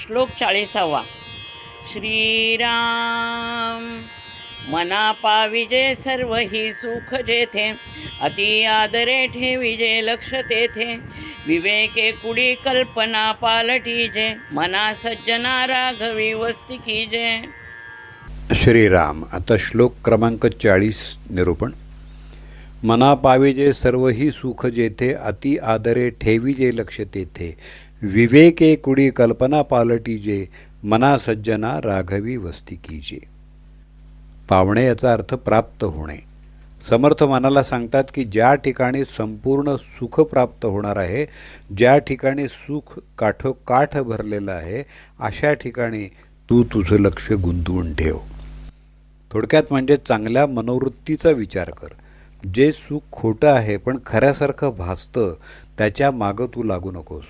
श्लोक चाळीसावा. श्रीराम मना पाविजे सर्व ही सुख जेथे अति आदरे ठेविजे लक्ष तेथे विवेके कुडी कल्पना पालटीजे मना सज्जना राघवी वस्ती कीजे श्रीराम आता श्लोक क्रमांक चाळीस निरूपण. मना पाविजे सर्व ही सुख जेथे अति आदरे ठेविजे लक्ष तेथे विवेके कुडी कल्पना पालटीजे मना सज्जना राघवी वस्ती कीजे पावणे याचा अर्थ प्राप्त होणे. समर्थ मनाला सांगतात की ज्या ठिकाणी संपूर्ण सुख प्राप्त होणार आहे ज्या ठिकाणी सुख काठोकाठ भरलेलं आहे अशा ठिकाणी तू तुझं लक्ष गुंतवून ठेव. थोडक्यात म्हणजे चांगल्या मनोवृत्तीचा विचार कर. जे सुख खोटं आहे पण खऱ्यासारखं भासतं त्याच्या मागं तू लागू नकोस.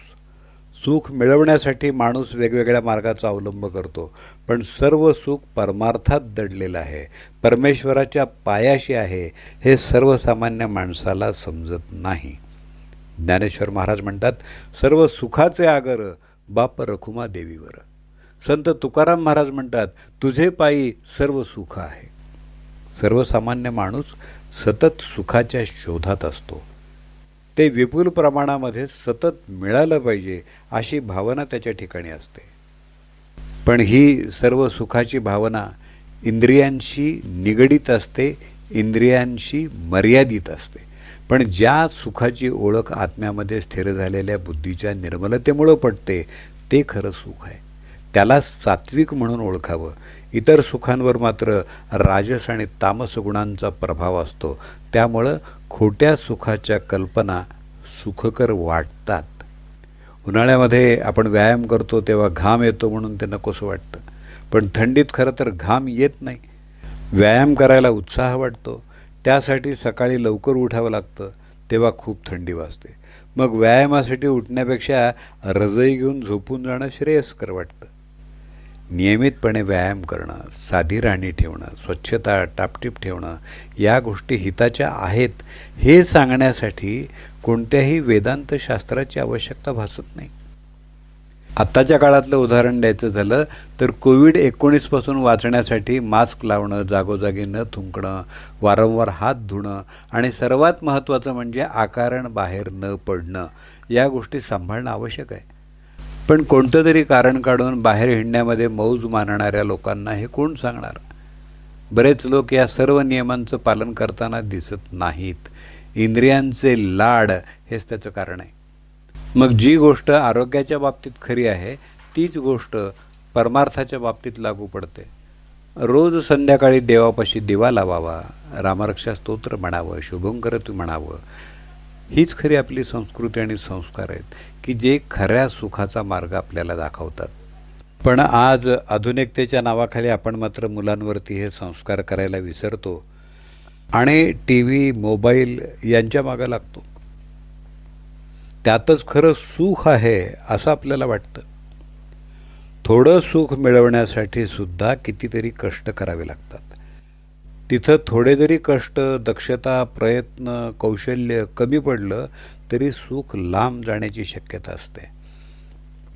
सुख मिळवण्यासाठी माणूस वेगवेगळ्या मार्गाचा अवलंब करतो. पण सर्व सुख परमार्थात दडलेलं आहे. परमेश्वराच्या पायाशी आहे हे सर्वसामान्य माणसाला समजत नाही. ज्ञानेश्वर महाराज म्हणतात सर्व सुखाचे आगर बाप रखुमा देवीवर. संत तुकाराम महाराज म्हणतात तुझे पायी सर्व सुख आहे. सर्वसामान्य माणूस सतत सुखाच्या शोधात असतो. ते विपुल प्रमाणामध्ये सतत मिळालं पाहिजे अशी भावना त्याच्या ठिकाणी असते. पण ही सर्व सुखाची भावना इंद्रियांशी निगडीत असते इंद्रियांशी मर्यादित असते. पण ज्या सुखाची ओळख आत्म्यामध्ये स्थिर झालेल्या बुद्धीच्या निर्मलतेमुळं पडते ते खरं सुख आहे. त्याला सात्विक म्हणून ओळखावं इतर सुखांवर मात्र राजस आणि तामस गुणांचा प्रभाव असतो. त्यामुळं खोट्या सुखाच्या कल्पना सुखकर वाटतात. उन्हाळ्यामध्ये आपण व्यायाम करतो तेव्हा घाम येतो म्हणून ते नकोसं वाटतं. पण थंडीत खरं तर घाम येत नाही. व्यायाम करायला उत्साह वाटतो. त्यासाठी सकाळी लवकर उठावं लागतं. तेव्हा खूप थंडी वाजते. मग व्यायामासाठी उठण्यापेक्षा रजई घेऊन झोपून जाणं श्रेयस्कर वाटतं. नियमितपणे व्यायाम करणं साधी राहणी ठेवणं स्वच्छता टापटीप ठेवणं या गोष्टी हिताच्या आहेत हे सांगण्यासाठी कोणत्याही वेदांत शास्त्राची आवश्यकता भासत नाही. आत्ताच्या काळातलं उदाहरण द्यायचं झालं तर कोविड एकोणीसपासून वाचण्यासाठी मास्क लावणं जागोजागी न थुंकणं वारंवार हात धुणं आणि सर्वात महत्त्वाचं म्हणजे आकारण बाहेर न पडणं या गोष्टी सांभाळणं आवश्यक आहे. पण कोणतं तरी कारण काढून बाहेर हिंडण्यामध्ये मौज मानणाऱ्या लोकांना हे कोण सांगणार? बरेच लोक या सर्व नियमांचं पालन करताना दिसत नाहीत. इंद्रियांचे लाड हेच त्याचं कारण आहे. मग जी गोष्ट आरोग्याच्या बाबतीत खरी आहे तीच गोष्ट परमार्थाच्या बाबतीत लागू पडते. रोज संध्याकाळी देवापाशी दिवा लावावा रामरक्षा स्तोत्र म्हणावं शुभंकर तू म्हणावं हीच खरी आपली संस्कृती आणि संस्कार आहेत की जे खऱ्या सुखाचा मार्ग आपल्याला दाखवतात. पण आज आधुनिकतेच्या नावाखाली आपण मात्र मुलांवरती हे संस्कार करायला विसरतो आणि टी व्ही मोबाईल यांच्या मागं लागतो. त्यातच खरं सुख आहे असं आपल्याला वाटतं. थोडं सुख मिळवण्यासाठी सुद्धा कितीतरी कष्ट करावे लागतात. तिथं थोडे जरी कष्ट दक्षता प्रयत्न कौशल्य कमी पडलं तरी सुख लांब जाण्याची शक्यता असते.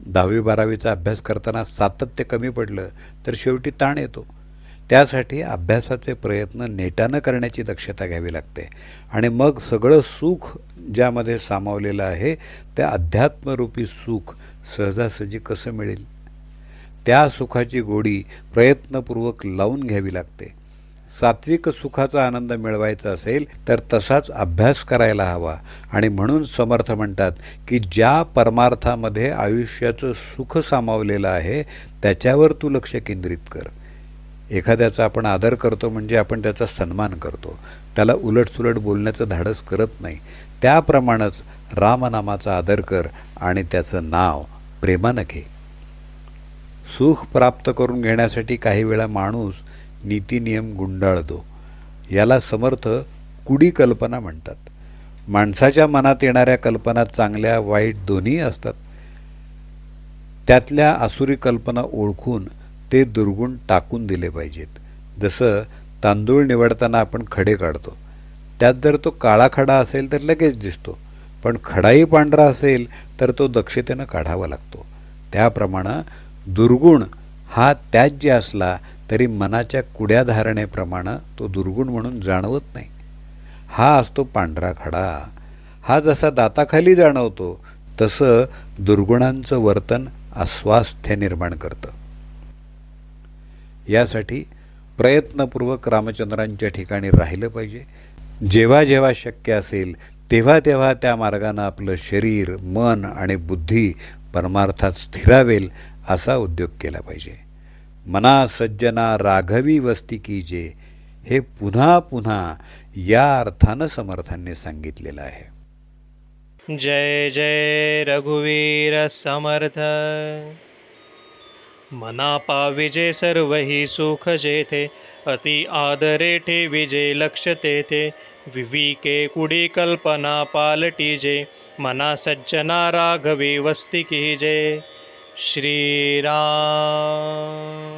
दहावी बारावीचा अभ्यास करताना सातत्य कमी पडलं तर शेवटी ताण येतो. त्यासाठी अभ्यासाचे प्रयत्न नेटानं करण्याची दक्षता घ्यावी लागते. आणि मग सगळं सुख ज्यामध्ये सामावलेलं आहे त्या अध्यात्मरूपी सुख सहजासहजी कसं मिळेल? त्या सुखाची गोडी प्रयत्नपूर्वक लावून घ्यावी लागते. सात्विक सुखाचा आनंद मिळवायचा असेल तर तसाच अभ्यास करायला हवा. आणि म्हणून समर्थ म्हणतात की ज्या परमार्थामध्ये आयुष्याचं सुख सामावलेलं आहे त्याच्यावर तू लक्ष केंद्रित कर. एखाद्याचा आपण आदर करतो म्हणजे आपण त्याचा सन्मान करतो. त्याला उलटसुलट बोलण्याचं धाडस करत नाही. त्याप्रमाणेच रामनामाचा आदर कर आणि त्याचं नाव प्रेमानं घे सुख प्राप्त करून घेण्यासाठी काही वेळा माणूस नीतीनियम गुंडाळतो. याला समर्थ कुडी कल्पना म्हणतात. माणसाच्या मनात येणाऱ्या कल्पना चांगल्या वाईट दोन्ही असतात. त्यातल्या आसुरी कल्पना ओळखून ते दुर्गुण टाकून दिले पाहिजेत. जसं तांदूळ निवडताना आपण खडे काढतो. त्यात जर तो काळा खडा असेल तर लगेच दिसतो. पण खडाही पांढरा असेल तर तो दक्षतेनं काढावा लागतो. त्याप्रमाणे दुर्गुण हा त्याज्य असला तरी मनाच्या कुड्या धारणेप्रमाणे तो दुर्गुण म्हणून जाणवत नाही. हा असतो पांढरा खडा. हा जसा दाताखाली जाणवतो तसं दुर्गुणांचं वर्तन अस्वास्थ्य निर्माण करतं. यासाठी प्रयत्नपूर्वक रामचंद्रांच्या ठिकाणी राहिलं पाहिजे. जेव्हा जेव्हा शक्य असेल तेव्हा तेव्हा त्या मार्गानं आपलं शरीर मन आणि बुद्धी परमार्थात स्थिरावेल असा उद्योग केला पाहिजे. मना सज्जना राघवी वस्ती की जे हे पुन्हा पुन्हा या अर्थानं समर्थांनी सांगितलेलं आहे. जय जय रघुवीर समर्थ. मना पाविजे सर्व ही सुख जेथे अति आदरे ठेविजे लक्ष तेथे. विविके कुडी कल्पना पालटीजे मना सज्जना राघवी वस्ती कीजे श्रीराम.